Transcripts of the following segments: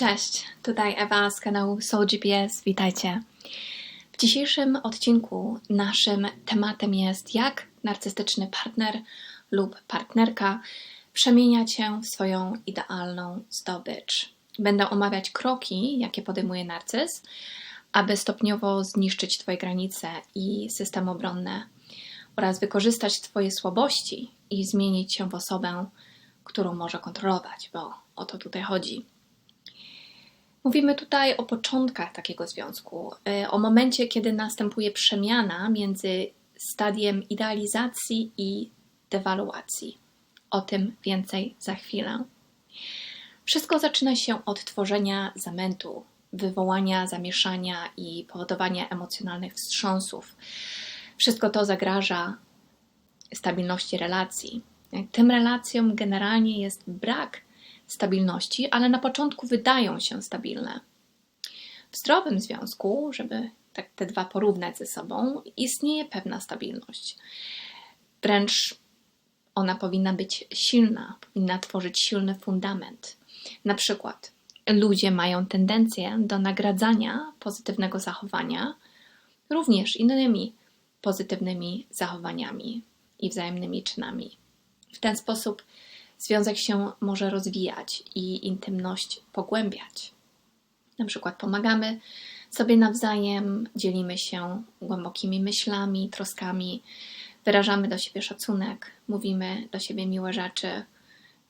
Cześć, tutaj Ewa z kanału Soul GPS. Witajcie. W dzisiejszym odcinku naszym tematem jest jak narcystyczny partner lub partnerka przemienia cię w swoją idealną zdobycz. Będę omawiać kroki, jakie podejmuje narcyz, aby stopniowo zniszczyć Twoje granice i system obronny oraz wykorzystać Twoje słabości i zmienić się w osobę, którą może kontrolować, bo o to tutaj chodzi. Mówimy tutaj o początkach takiego związku, y, o momencie, kiedy następuje przemiana między stadiem idealizacji i dewaluacji. O tym więcej za chwilę. Wszystko zaczyna się od tworzenia zamętu, wywołania zamieszania i powodowania emocjonalnych wstrząsów. Wszystko to zagraża stabilności relacji. Tym relacjom generalnie jest brak stabilności, ale na początku wydają się stabilne. W zdrowym związku, żeby tak te dwa porównać ze sobą, istnieje pewna stabilność. Wręcz ona powinna być silna, powinna tworzyć silny fundament. Na przykład ludzie mają tendencję do nagradzania pozytywnego zachowania również innymi pozytywnymi zachowaniami i wzajemnymi czynami. W ten sposób związek się może rozwijać i intymność pogłębiać. Na przykład pomagamy sobie nawzajem, dzielimy się głębokimi myślami, troskami, wyrażamy do siebie szacunek, mówimy do siebie miłe rzeczy,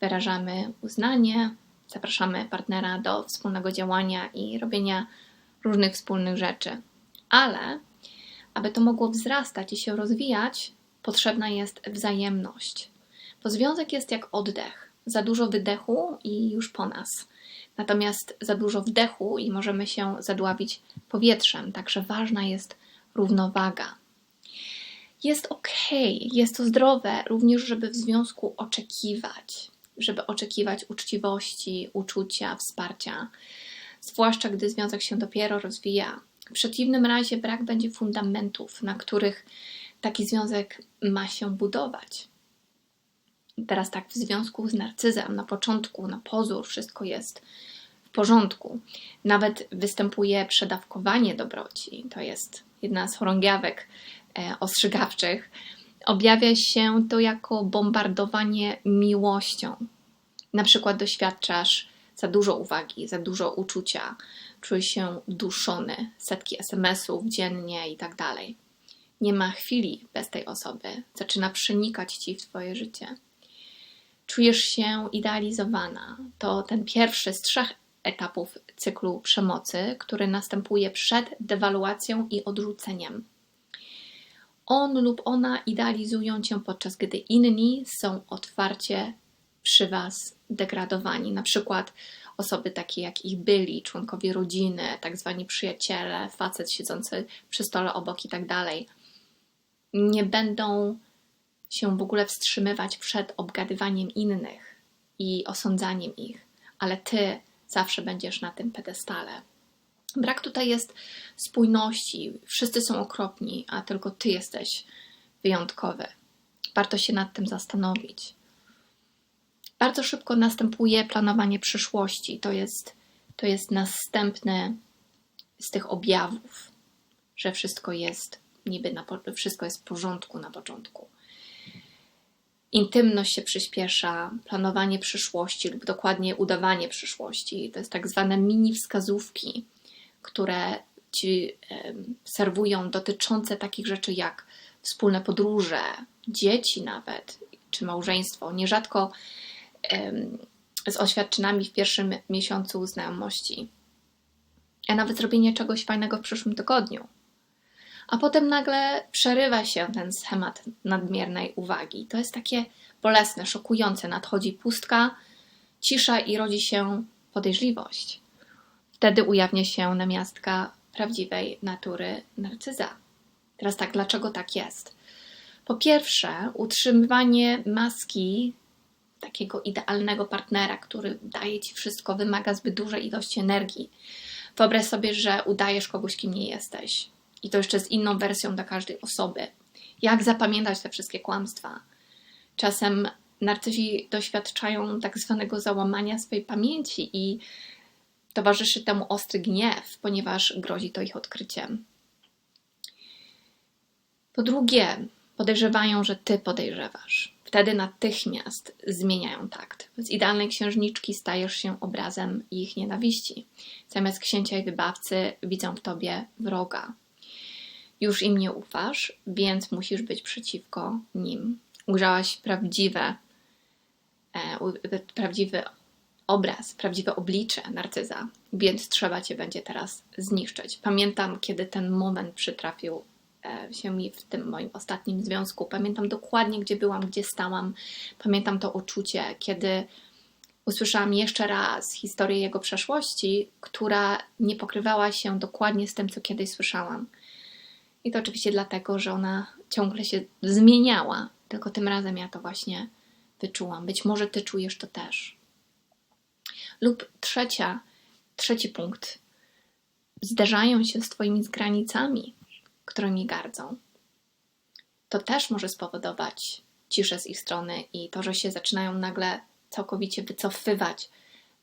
wyrażamy uznanie, zapraszamy partnera do wspólnego działania i robienia różnych wspólnych rzeczy. Ale aby to mogło wzrastać i się rozwijać, potrzebna jest wzajemność. Bo związek jest jak oddech. Za dużo wydechu i już po nas. Natomiast za dużo wdechu i możemy się zadławić powietrzem. Także ważna jest równowaga. Jest ok, jest to zdrowe również, żeby w związku oczekiwać, żeby oczekiwać uczciwości, uczucia, wsparcia, zwłaszcza gdy związek się dopiero rozwija. W przeciwnym razie brak będzie fundamentów, na których taki związek ma się budować. Teraz tak, w związku z narcyzem, na początku, na pozór, wszystko jest w porządku. Nawet występuje przedawkowanie dobroci. To jest jedna z chorągiewek e, ostrzegawczych. Objawia się to jako bombardowanie miłością. Na przykład doświadczasz za dużo uwagi, za dużo uczucia, czujesz się duszony, setki SMS-ów dziennie i tak dalej. Nie ma chwili bez tej osoby, zaczyna przenikać ci w Twoje życie czujesz się idealizowana. To ten pierwszy z trzech etapów cyklu przemocy, który następuje przed dewaluacją i odrzuceniem. On lub ona idealizują cię, podczas gdy inni są otwarcie przy was degradowani. Na przykład osoby takie jak ich byli, członkowie rodziny, tak zwani przyjaciele, facet siedzący przy stole obok i tak dalej. Nie będą się w ogóle wstrzymywać przed obgadywaniem innych i osądzaniem ich, ale ty zawsze będziesz na tym pedestale. Brak tutaj jest spójności. Wszyscy są okropni, a tylko ty jesteś wyjątkowy. Warto się nad tym zastanowić. Bardzo szybko następuje planowanie przyszłości. To jest, to jest następny z tych objawów, że wszystko jest niby na, wszystko jest w porządku na początku intymność się przyspiesza, planowanie przyszłości lub dokładnie udawanie przyszłości. To jest tak zwane mini wskazówki, które ci serwują dotyczące takich rzeczy jak wspólne podróże, dzieci nawet, czy małżeństwo. Nierzadko z oświadczynami w pierwszym miesiącu znajomości. A nawet zrobienie czegoś fajnego w przyszłym tygodniu a potem nagle przerywa się ten schemat nadmiernej uwagi. To jest takie bolesne, szokujące. Nadchodzi pustka, cisza i rodzi się podejrzliwość. Wtedy ujawnia się namiastka prawdziwej natury narcyza. Teraz tak, dlaczego tak jest? Po pierwsze, utrzymywanie maski takiego idealnego partnera, który daje ci wszystko, wymaga zbyt dużej ilości energii. Wyobraź sobie, że udajesz kogoś, kim nie jesteś i to jeszcze z inną wersją dla każdej osoby. Jak zapamiętać te wszystkie kłamstwa? Czasem narcyzi doświadczają tak zwanego załamania swojej pamięci i Towarzyszy temu ostry gniew, ponieważ grozi to ich odkryciem. Po drugie, podejrzewają, że ty podejrzewasz. Wtedy natychmiast zmieniają takt. Z idealnej księżniczki stajesz się obrazem ich nienawiści. Zamiast księcia i wybawcy widzą w tobie wroga. Już im nie ufasz, więc musisz być przeciwko nim. Ujrzałaś prawdziwe, e, prawdziwy obraz, prawdziwe oblicze narcyza, więc trzeba cię będzie teraz zniszczyć. Pamiętam, kiedy ten moment przytrafił e, się mi w tym moim ostatnim związku. Pamiętam dokładnie, gdzie byłam, gdzie stałam. Pamiętam to uczucie, kiedy usłyszałam jeszcze raz historię jego przeszłości, która nie pokrywała się dokładnie z tym, co kiedyś słyszałam. I to oczywiście dlatego, że ona ciągle się zmieniała, tylko tym razem ja to właśnie wyczułam. Być może ty czujesz to też. Lub trzecia, trzeci punkt. Zderzają się z twoimi granicami, którymi gardzą. To też może spowodować ciszę z ich strony i to, że się zaczynają nagle całkowicie wycofywać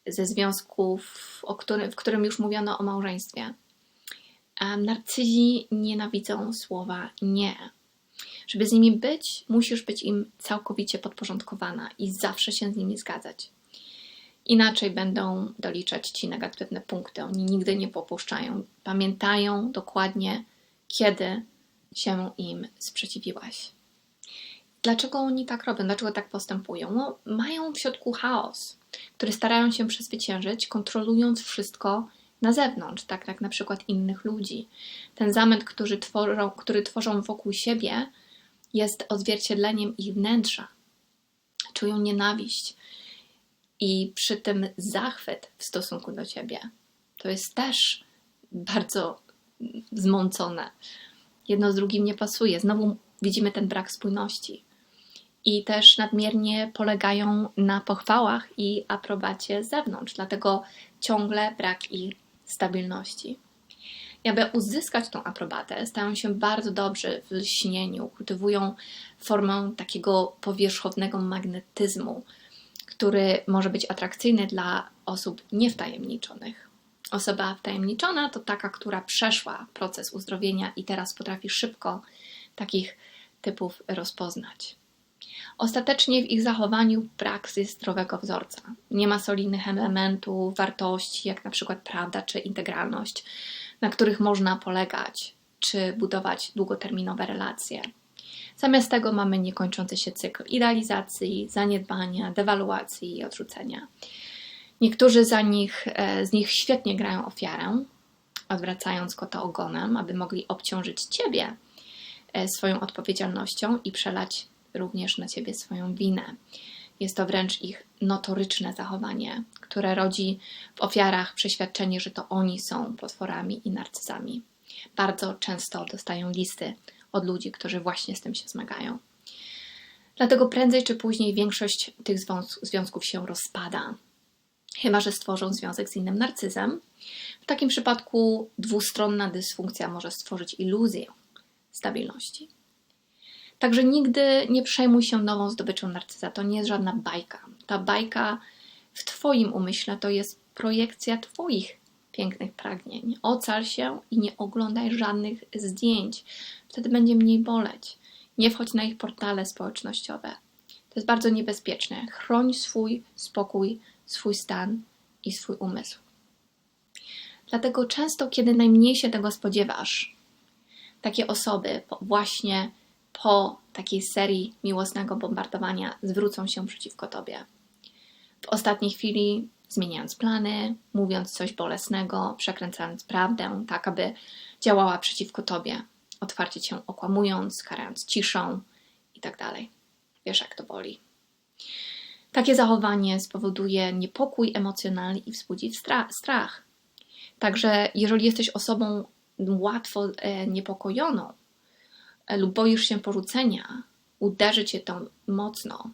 ze związków, o którym, w którym już mówiono o małżeństwie narcyzi nienawidzą słowa nie. Żeby z nimi być, musisz być im całkowicie podporządkowana i zawsze się z nimi zgadzać. Inaczej będą doliczać ci negatywne punkty. Oni nigdy nie popuszczają. Pamiętają dokładnie, kiedy się im sprzeciwiłaś. Dlaczego oni tak robią? Dlaczego tak postępują? No, mają w środku chaos, który starają się przezwyciężyć, kontrolując wszystko na zewnątrz, tak jak na przykład innych ludzi. Ten zamęt, który tworzą, który tworzą wokół siebie, jest odzwierciedleniem ich wnętrza. Czują nienawiść i przy tym zachwyt w stosunku do ciebie. To jest też bardzo zmącone. Jedno z drugim nie pasuje. Znowu widzimy ten brak spójności. I też nadmiernie polegają na pochwałach i aprobacie z zewnątrz, dlatego ciągle brak ich stabilności. I aby uzyskać tą aprobatę, stają się bardzo dobrzy w lśnieniu, kultywują formę takiego powierzchownego magnetyzmu, który może być atrakcyjny dla osób niewtajemniczonych. Osoba wtajemniczona to taka, która przeszła proces uzdrowienia i teraz potrafi szybko takich typów rozpoznać. Ostatecznie w ich zachowaniu brak jest zdrowego wzorca. Nie ma solidnych elementów, wartości, jak na przykład prawda czy integralność, na których można polegać czy budować długoterminowe relacje. Zamiast tego mamy niekończący się cykl idealizacji, zaniedbania, dewaluacji i odrzucenia. Niektórzy za nich, e, z nich świetnie grają ofiarę, odwracając kota ogonem, aby mogli obciążyć ciebie e, swoją odpowiedzialnością i przelać również na ciebie swoją winę. Jest to wręcz ich notoryczne zachowanie, które rodzi w ofiarach przeświadczenie, że to oni są potworami i narcyzami. Bardzo często dostają listy od ludzi, którzy właśnie z tym się zmagają. Dlatego prędzej czy później większość tych związków się rozpada, chyba że stworzą związek z innym narcyzem. W takim przypadku dwustronna dysfunkcja może stworzyć iluzję stabilności. Także nigdy nie przejmuj się nową zdobyczą narcyza. To nie jest żadna bajka. Ta bajka w Twoim umyśle to jest projekcja Twoich pięknych pragnień. Ocal się i nie oglądaj żadnych zdjęć. Wtedy będzie mniej boleć. Nie wchodź na ich portale społecznościowe. To jest bardzo niebezpieczne. Chroń swój spokój, swój stan i swój umysł. Dlatego często, kiedy najmniej się tego spodziewasz, takie osoby właśnie po takiej serii miłosnego bombardowania zwrócą się przeciwko tobie. W ostatniej chwili zmieniając plany, mówiąc coś bolesnego, przekręcając prawdę, tak aby działała przeciwko tobie, otwarcie cię okłamując, karając ciszą itd. Tak Wiesz, jak to boli. Takie zachowanie spowoduje niepokój emocjonalny i wzbudzi strach. Także, jeżeli jesteś osobą łatwo e, niepokojoną, lub boisz się porzucenia, uderzy cię to mocno,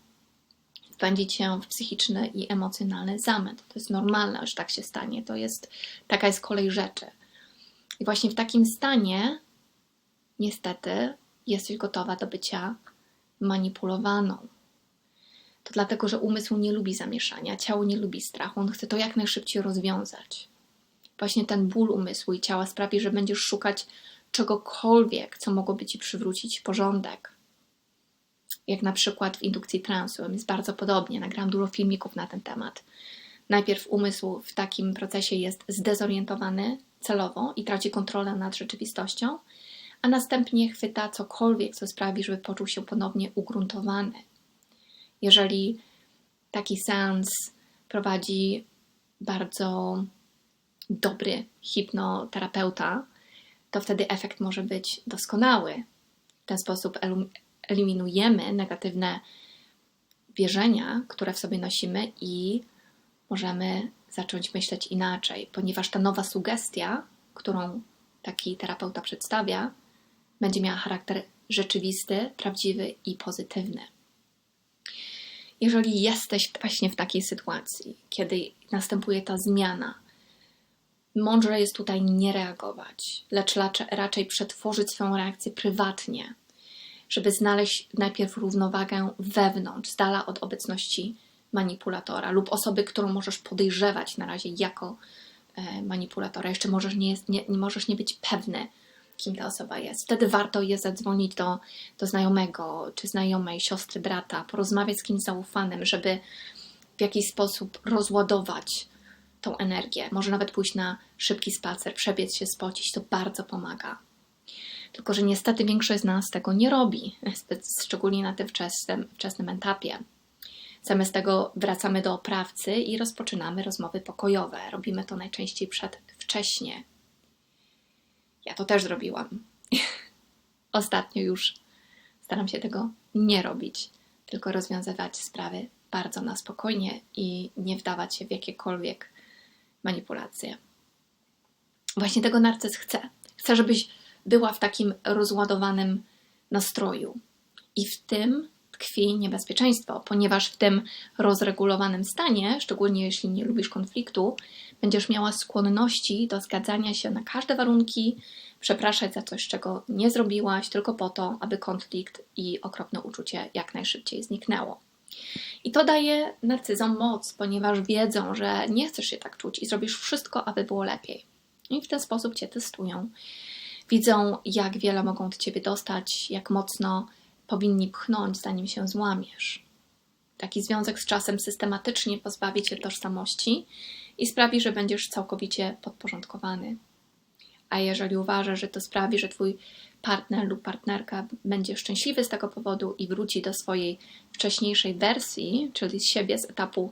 wpędzi cię w psychiczny i emocjonalny zamęt. To jest normalne, że tak się stanie. To jest, taka jest kolej rzeczy. I właśnie w takim stanie, niestety, jesteś gotowa do bycia manipulowaną. To dlatego, że umysł nie lubi zamieszania, ciało nie lubi strachu, on chce to jak najszybciej rozwiązać. Właśnie ten ból umysłu i ciała sprawi, że będziesz szukać czegokolwiek, co mogłoby ci przywrócić porządek. Jak na przykład w indukcji transu, jest bardzo podobnie. Nagrałam dużo filmików na ten temat. Najpierw umysł w takim procesie jest zdezorientowany celowo i traci kontrolę nad rzeczywistością, a następnie chwyta cokolwiek, co sprawi, żeby poczuł się ponownie ugruntowany. Jeżeli taki seans prowadzi bardzo dobry hipnoterapeuta, to wtedy efekt może być doskonały. W ten sposób eliminujemy negatywne wierzenia, które w sobie nosimy i możemy zacząć myśleć inaczej, ponieważ ta nowa sugestia, którą taki terapeuta przedstawia, będzie miała charakter rzeczywisty, prawdziwy i pozytywny. Jeżeli jesteś właśnie w takiej sytuacji, kiedy następuje ta zmiana, mądrze jest tutaj nie reagować, lecz raczej przetworzyć swoją reakcję prywatnie, żeby znaleźć najpierw równowagę wewnątrz, z dala od obecności manipulatora lub osoby, którą możesz podejrzewać na razie jako e, manipulatora. Jeszcze możesz nie, jest, nie, możesz nie być pewny, kim ta osoba jest. Wtedy warto je zadzwonić do, do znajomego czy znajomej, siostry, brata, porozmawiać z kimś zaufanym, żeby w jakiś sposób rozładować tą energię. Może nawet pójść na szybki spacer, przebiec się, spocić, to bardzo pomaga. Tylko, że niestety większość z nas tego nie robi, szczególnie na tym wczesnym, wczesnym etapie. Zamiast tego wracamy do oprawcy i rozpoczynamy rozmowy pokojowe. Robimy to najczęściej przedwcześnie. Ja to też zrobiłam. Ostatnio już staram się tego nie robić, tylko rozwiązywać sprawy bardzo na spokojnie i nie wdawać się w jakiekolwiek manipulacje. Właśnie tego narcyz chce. Chce, żebyś była w takim rozładowanym nastroju. I w tym tkwi niebezpieczeństwo, ponieważ w tym rozregulowanym stanie, szczególnie jeśli nie lubisz konfliktu, będziesz miała skłonności do zgadzania się na każde warunki, przepraszać za coś, czego nie zrobiłaś, tylko po to, aby konflikt i okropne uczucie jak najszybciej zniknęło. I to daje narcyzom moc, ponieważ wiedzą, że nie chcesz się tak czuć i zrobisz wszystko, aby było lepiej. I w ten sposób cię testują. Widzą, jak wiele mogą od ciebie dostać, jak mocno powinni pchnąć, zanim się złamiesz. Taki związek z czasem systematycznie pozbawi cię tożsamości i sprawi, że będziesz całkowicie podporządkowany. A jeżeli uważasz, że to sprawi, że twój partner lub partnerka będzie szczęśliwy z tego powodu i wróci do swojej wcześniejszej wersji, czyli z siebie z etapu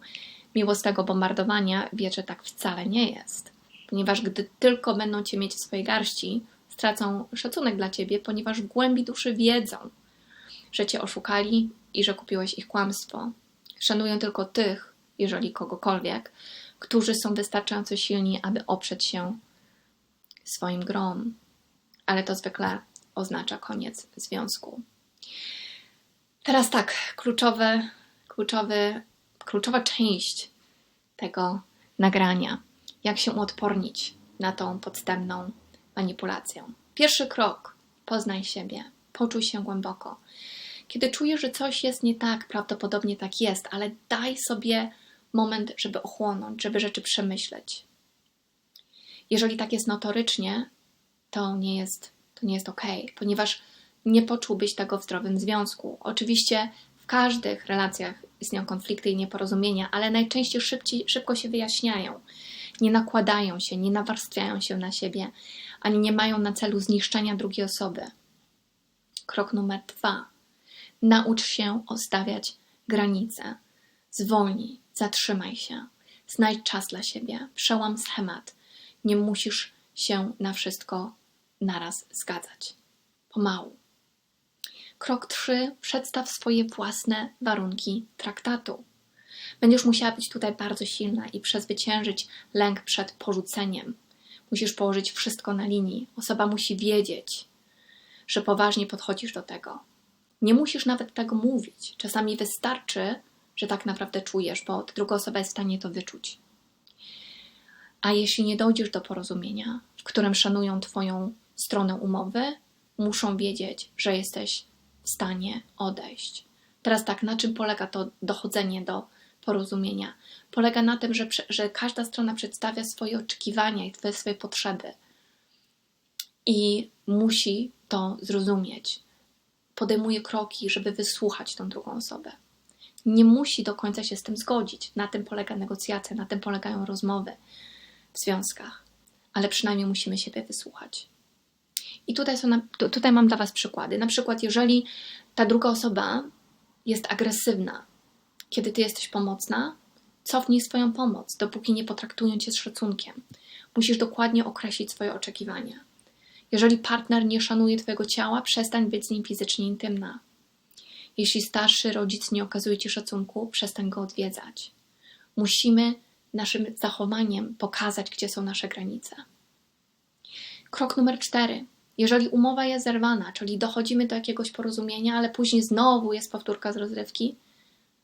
miłosnego bombardowania, wie, że tak wcale nie jest. Ponieważ gdy tylko będą cię mieć w swojej garści, stracą szacunek dla ciebie, ponieważ w głębi duszy wiedzą, że cię oszukali i że kupiłeś ich kłamstwo. Szanują tylko tych, jeżeli kogokolwiek, którzy są wystarczająco silni, aby oprzeć się swoim grom. Ale to zwykle oznacza koniec związku. Teraz tak, kluczowy, kluczowy, kluczowa część tego nagrania. Jak się uodpornić na tą podstępną manipulację. Pierwszy krok: poznaj siebie, poczuj się głęboko. Kiedy czujesz, że coś jest nie tak, prawdopodobnie tak jest, ale daj sobie moment, żeby ochłonąć, żeby rzeczy przemyśleć. Jeżeli tak jest notorycznie, to nie jest, to nie jest ok, ponieważ nie poczułbyś tego w zdrowym związku. Oczywiście w każdych relacjach istnieją konflikty i nieporozumienia, ale najczęściej szybciej, szybko się wyjaśniają. Nie nakładają się, nie nawarstwiają się na siebie, ani nie mają na celu zniszczenia drugiej osoby. Krok numer dwa. Naucz się ostawiać granice. Zwolnij, zatrzymaj się. Znajdź czas dla siebie. Przełam schemat. Nie musisz się na wszystko naraz zgadzać. Pomału. Krok 3. Przedstaw swoje własne warunki traktatu. Będziesz musiała być tutaj bardzo silna i przezwyciężyć lęk przed porzuceniem. Musisz położyć wszystko na linii. Osoba musi wiedzieć, że poważnie podchodzisz do tego. Nie musisz nawet tego mówić. Czasami wystarczy, że tak naprawdę czujesz, bo druga osoba jest w stanie to wyczuć. A jeśli nie dojdziesz do porozumienia, w którym szanują Twoją stronę umowy, muszą wiedzieć, że jesteś w stanie odejść. Teraz tak, na czym polega to dochodzenie do porozumienia polega na tym, że, że każda strona przedstawia swoje oczekiwania i swoje potrzeby i musi to zrozumieć. Podejmuje kroki, żeby wysłuchać tą drugą osobę. Nie musi do końca się z tym zgodzić. Na tym polega negocjacja, na tym polegają rozmowy w związkach, ale przynajmniej musimy siebie wysłuchać. I tutaj, są tutaj mam dla Was przykłady. Na przykład, jeżeli ta druga osoba jest agresywna, kiedy Ty jesteś pomocna, cofnij swoją pomoc, dopóki nie potraktują Cię z szacunkiem. Musisz dokładnie określić swoje oczekiwania. Jeżeli partner nie szanuje Twojego ciała, przestań być z nim fizycznie intymna. Jeśli starszy rodzic nie okazuje Ci szacunku, przestań go odwiedzać. Musimy naszym zachowaniem pokazać, gdzie są nasze granice. Krok numer cztery. Jeżeli umowa jest zerwana, czyli dochodzimy do jakiegoś porozumienia, ale później znowu jest powtórka z rozrywki,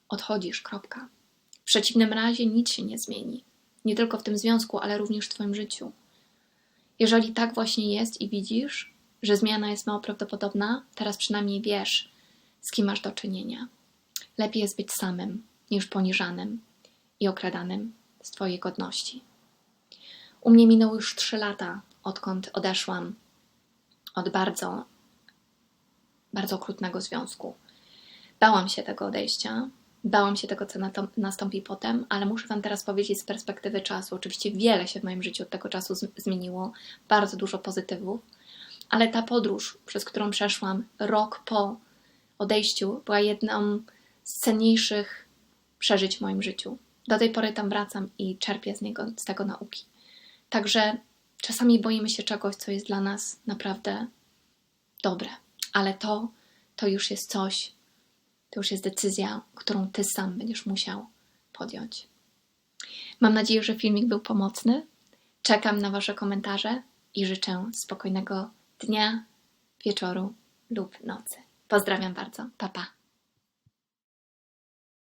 odchodzisz, kropka. W przeciwnym razie nic się nie zmieni. Nie tylko w tym związku, ale również w Twoim życiu. Jeżeli tak właśnie jest i widzisz, że zmiana jest mało prawdopodobna, teraz przynajmniej wiesz, z kim masz do czynienia. Lepiej jest być samym niż poniżanym i okradanym z Twojej godności. U mnie minęło już trzy lata, odkąd odeszłam od bardzo, bardzo okrutnego związku. Bałam się tego odejścia, bałam się tego, co nastąpi potem, ale muszę Wam teraz powiedzieć z perspektywy czasu. Oczywiście wiele się w moim życiu od tego czasu zmieniło, bardzo dużo pozytywów, ale ta podróż, przez którą przeszłam rok po odejściu, była jedną z cenniejszych przeżyć w moim życiu. Do tej pory tam wracam i czerpię z, niego, z tego nauki. Także czasami boimy się czegoś, co jest dla nas naprawdę dobre, ale to, to już jest coś, to już jest decyzja, którą ty sam będziesz musiał podjąć. Mam nadzieję, że filmik był pomocny. Czekam na Wasze komentarze i życzę spokojnego dnia, wieczoru lub nocy. Pozdrawiam bardzo. Pa, pa.